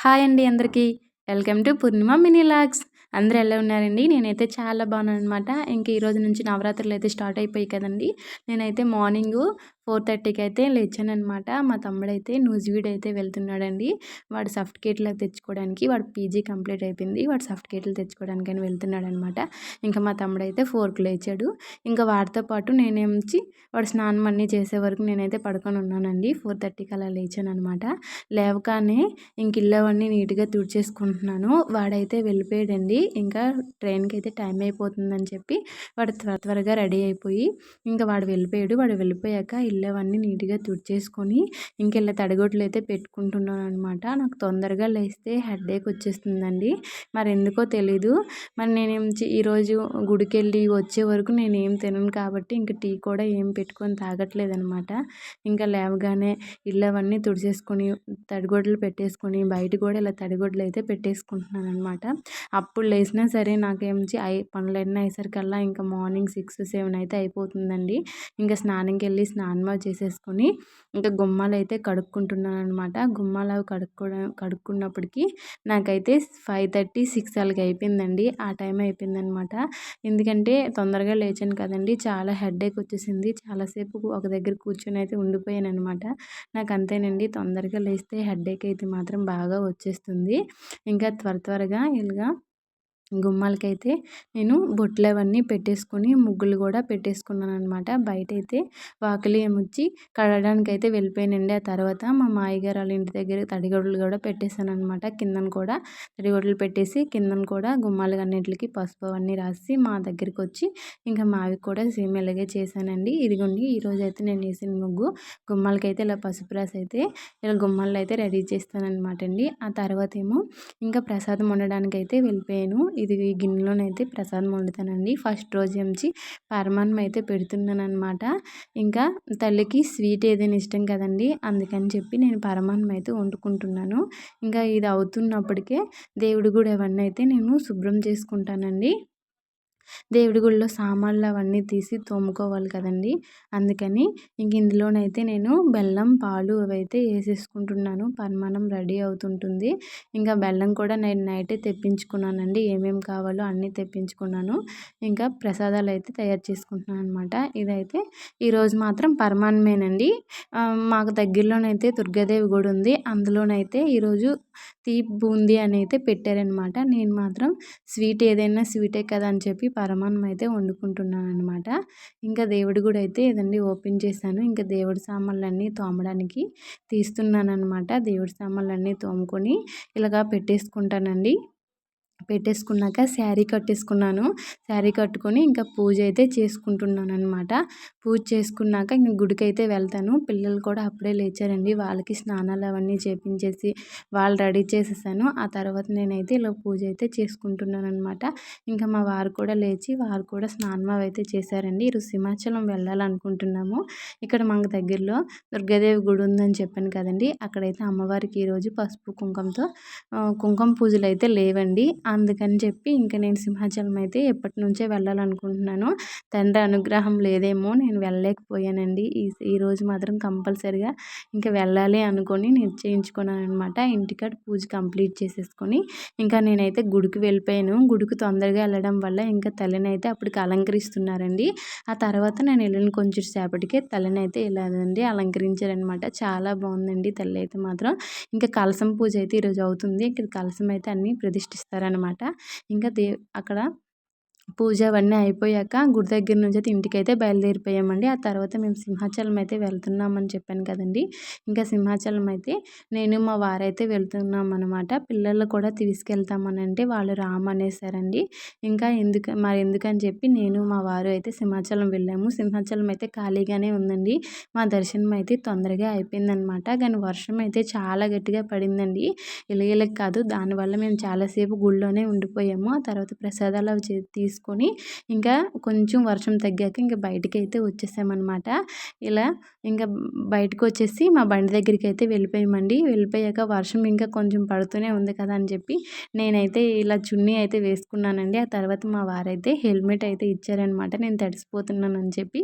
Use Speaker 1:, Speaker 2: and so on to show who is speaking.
Speaker 1: Hi అండి అందరికీ. Welcome to Purnima mini logs. అందరూ ఎలా ఉన్నారండి? నేనైతే చాలా బాగున్నాను అనమాట ఇంక ఈరోజు నుంచి నవరాత్రులు అయితే స్టార్ట్ అయిపోయి కదండి. నేనైతే మార్నింగ్ ఫోర్ థర్టీకి అయితే లేచాను అనమాట మా తమ్ముడైతే న్యూజివీడ్ అయితే వెళ్తున్నాడండి. వాడు సర్టిఫికేట్లు తెచ్చుకోవడానికి వాడు పీజీ కంప్లీట్ అయిపోయింది. వాడు సర్టిఫికేట్లు తెచ్చుకోవడానికి అని వెళ్తున్నాడు అనమాట ఇంకా మా తమ్ముడైతే ఫోర్కి లేచాడు. ఇంకా వాడితో పాటు నేనేమించి వాడు స్నానం అన్నీ చేసే వరకు నేనైతే పడుకొని ఉన్నానండి. ఫోర్ థర్టీకి అలా లేచాను అనమాట లేవగానే ఇంక ఇల్లవన్నీ నీట్గా తుడిచేసుకుంటున్నాను. వాడైతే వెళ్ళిపోయాడండి. ఇంకా ట్రైన్కి అయితే టైం అయిపోతుందని చెప్పి వాడు త్వర త్వరగా రెడీ అయిపోయి ఇంకా వాడు వెళ్ళిపోయాడు. వాడు వెళ్ళిపోయాక ఇల్లు అవన్నీ నీట్గా తుడిచేసుకొని ఇంకెళ్ళ తడిగొట్లు అయితే పెట్టుకుంటున్నాను అనమాట నాకు తొందరగా లేస్తే హెడేక్ వచ్చేస్తుందండి. మరి ఎందుకో తెలీదు. మరి నేనేం ఈరోజు గుడికి వెళ్ళి వచ్చే వరకు నేను ఏం తినను కాబట్టి ఇంకా టీ కూడా ఏం పెట్టుకొని తాగట్లేదు అనమాట ఇంకా లేవగానే ఇల్లు అవన్నీ తుడిచేసుకొని తడిగొడ్లు పెట్టేసుకొని బయట కూడా ఇలా తడిగొడ్లు అయితే పెట్టేసుకుంటున్నాను అనమాట అప్పుడు లేచినా సరే నాకేమించి అయి పనులన్నీ అయ్యేసరికల్లా ఇంకా మార్నింగ్ సిక్స్ సెవెన్ అయితే అయిపోతుందండి. ఇంకా స్నానంకి వెళ్ళి స్నానం చేసేసుకొని ఇంకా గుమ్మాలు అయితే కడుక్కుంటున్నాను అనమాట గుమ్మాలు అవి కడుక్కోవడం కడుక్కున్నప్పటికీ నాకైతే ఫైవ్ థర్టీ సిక్స్ అలాగ అయిపోయిందండి. ఆ టైం అయిపోయిందనమాట ఎందుకంటే తొందరగా లేచాను కదండి. చాలా హెడేక్ వచ్చేసింది. చాలాసేపు ఒక దగ్గర కూర్చొని అయితే ఉండిపోయాను అనమాట నాకు అంతేనండి తొందరగా లేస్తే హెడేక్ అయితే మాత్రం బాగా వచ్చేస్తుంది. ఇంకా త్వర త్వరగా ఇలాగా గుమ్మాలకైతే నేను బొట్లు అవన్నీ పెట్టేసుకొని ముగ్గులు కూడా పెట్టేసుకున్నాను అనమాట బయట అయితే వాకిలి ఏమొచ్చి కడగడానికి అయితే వెళ్ళిపోయానండి. ఆ తర్వాత మా మాయగారు వాళ్ళ ఇంటి దగ్గర తడిగొడ్లు కూడా పెట్టేశాను అనమాట కిందన కూడా తడిగొడ్లు పెట్టేసి కిందన కూడా గుమ్మాలు అన్నింటికి పసుపు అవన్నీ రాసి మా దగ్గరికి వచ్చి ఇంకా మావి కూడా సేమ్ ఇలాగే చేశానండి. ఇదిగోండి ఈరోజు అయితే నేను వేసిన ముగ్గు. గుమ్మాలకైతే ఇలా పసుపు రాసి అయితే ఇలా గుమ్మాలు అయితే రెడీ చేస్తానమాట అండి ఆ తర్వాత ఏమో ఇంకా ప్రసాదం వండడానికి అయితే వెళ్ళిపోయాను. ఇది ఈ గిన్నెలోనైతే ప్రసాదం వండుతానండి. ఫస్ట్ రోజు నుంచి పరమాన్నం అయితే పెడుతున్నాను అనమాట ఇంకా తల్లికి స్వీట్ ఏదైనా ఇష్టం కదండి అందుకని చెప్పి నేను పరమాన్నం అయితే వండుకుంటున్నాను. ఇంకా ఇది అవుతున్నప్పటికే దేవుడి కూడా అవన్నీ అయితే నేను శుభ్రం చేసుకుంటానండి. దేవుడి గుడిలో సామాన్లు అవన్నీ తీసి తోముకోవాలి కదండి. అందుకని ఇంక ఇందులోనైతే నేను బెల్లం పాలు అవైతే వేసేసుకుంటున్నాను. పరమాన్నం రెడీ అవుతుంటుంది. ఇంకా బెల్లం కూడా నేను నైటే తెప్పించుకున్నానండి. ఏమేమి కావాలో అన్నీ తెప్పించుకున్నాను. ఇంకా ప్రసాదాలు అయితే తయారు చేసుకుంటున్నాను అనమాట ఇదైతే ఈరోజు మాత్రం పరమాన్నమేనండి మాకు దగ్గరలోనైతే దుర్గాదేవి గుడి ఉంది. అందులోనైతే ఈరోజు తీపి బూందీ అని అయితే పెట్టారనమాట నేను మాత్రం స్వీట్ ఏదైనా స్వీటే కదా అని చెప్పి పరమాన్నం అయితే వండుకుంటున్నాను అనమాట ఇంకా దేవుడి గుడి అయితే ఇదండి ఓపెన్ చేశాను. ఇంకా దేవుడి సామాన్లన్నీ తోమడానికి తీస్తున్నాను అనమాట దేవుడి సామాన్లన్నీ తోముకొని ఇలాగా పెట్టేసుకుంటానండి. పెట్టేసుకున్నాక శారీ కట్టేసుకున్నాను. శారీ కట్టుకొని ఇంకా పూజ అయితే చేసుకుంటున్నాను అనమాట పూజ చేసుకున్నాక ఇంక గుడికి అయితే వెళ్తాను. పిల్లలు కూడా అప్పుడే లేచారండి. వాళ్ళకి స్నానాలు అవన్నీ చేపించేసి వాళ్ళు రెడీ చేసేసాను. ఆ తర్వాత నేనైతే ఇలా పూజ అయితే చేసుకుంటున్నాను అనమాట ఇంకా మా వారు కూడా లేచి వారు కూడా స్నానం అయితే చేశారండి. ఈరోజు సింహాచలం వెళ్ళాలనుకుంటున్నాము. ఇక్కడ మాకు దగ్గరలో దుర్గాదేవి గుడి ఉందని చెప్పాను కదండి. అక్కడైతే అమ్మవారికి ఈరోజు పసుపు కుంకుమతో కుంకుమ పూజలు అయితే లేవండి. అందుకని చెప్పి ఇంకా నేను సింహాచలం అయితే ఎప్పటి నుంచే వెళ్ళాలనుకుంటున్నాను. తండ్రి అనుగ్రహం లేదేమో నేను వెళ్ళలేకపోయానండి. ఈ ఈరోజు మాత్రం కంపల్సరిగా ఇంకా వెళ్ళాలి అనుకొని నిశ్చయించుకున్నాను అనమాట ఇంటికాడ పూజ కంప్లీట్ చేసేసుకొని ఇంకా నేనైతే గుడికి వెళ్ళిపోయాను. గుడికి తొందరగా వెళ్ళడం వల్ల ఇంకా తలని అయితే అప్పటికి అలంకరిస్తున్నారండి. ఆ తర్వాత నేను వెళ్ళిన కొంచెం సేపటికే తలనైతే అయితే అలంకరించారనమాట చాలా బాగుందండి తల్లి అయితే మాత్రం. ఇంకా కలసం పూజ అయితే ఈరోజు అవుతుంది. ఇక్కడ కలసం అయితే అన్నీ ప్రతిష్ఠిస్తారనమాట అనమాట ఇంకా దే అక్కడ పూజ అవన్నీ అయిపోయాక గుడి దగ్గర నుంచి అయితే ఇంటికైతే బయలుదేరిపోయామండి. ఆ తర్వాత మేము సింహాచలం అయితే వెళ్తున్నామని చెప్పాను కదండి. ఇంకా సింహాచలం అయితే నేను మా వారైతే వెళ్తున్నాం అనమాట పిల్లలు కూడా తీసుకెళ్తామని అంటే వాళ్ళు రామనేసారండి ఇంకా ఎందుకు మరి ఎందుకని చెప్పి నేను మా వారు అయితే సింహాచలం వెళ్ళాము. సింహాచలం అయితే ఖాళీగానే ఉందండి. మా దర్శనం అయితే తొందరగా అయిపోయిందనమాట కానీ వర్షం అయితే చాలా గట్టిగా పడిందండి. ఇలగలకి కాదు దానివల్ల మేము చాలాసేపు గుళ్ళోనే ఉండిపోయాము. ఆ తర్వాత ప్రసాదాలు అవి తీసుకొని ఇంకా కొంచెం వర్షం తగ్గాక ఇంకా బయటికి అయితే వచ్చేసామన్నమాట. ఇలా ఇంకా బయటకు వచ్చేసి మా బండి దగ్గరికి అయితే వెళ్ళిపోయామండి. వెళ్ళిపోయాక వర్షం ఇంకా కొంచెం పడుతూనే ఉంది కదా అని చెప్పి నేనైతే ఇలా చున్నీ అయితే వేసుకున్నానండి. ఆ తర్వాత మా వారైతే హెల్మెట్ అయితే ఇచ్చారనమాట నేను తడిసిపోతున్నాను అని చెప్పి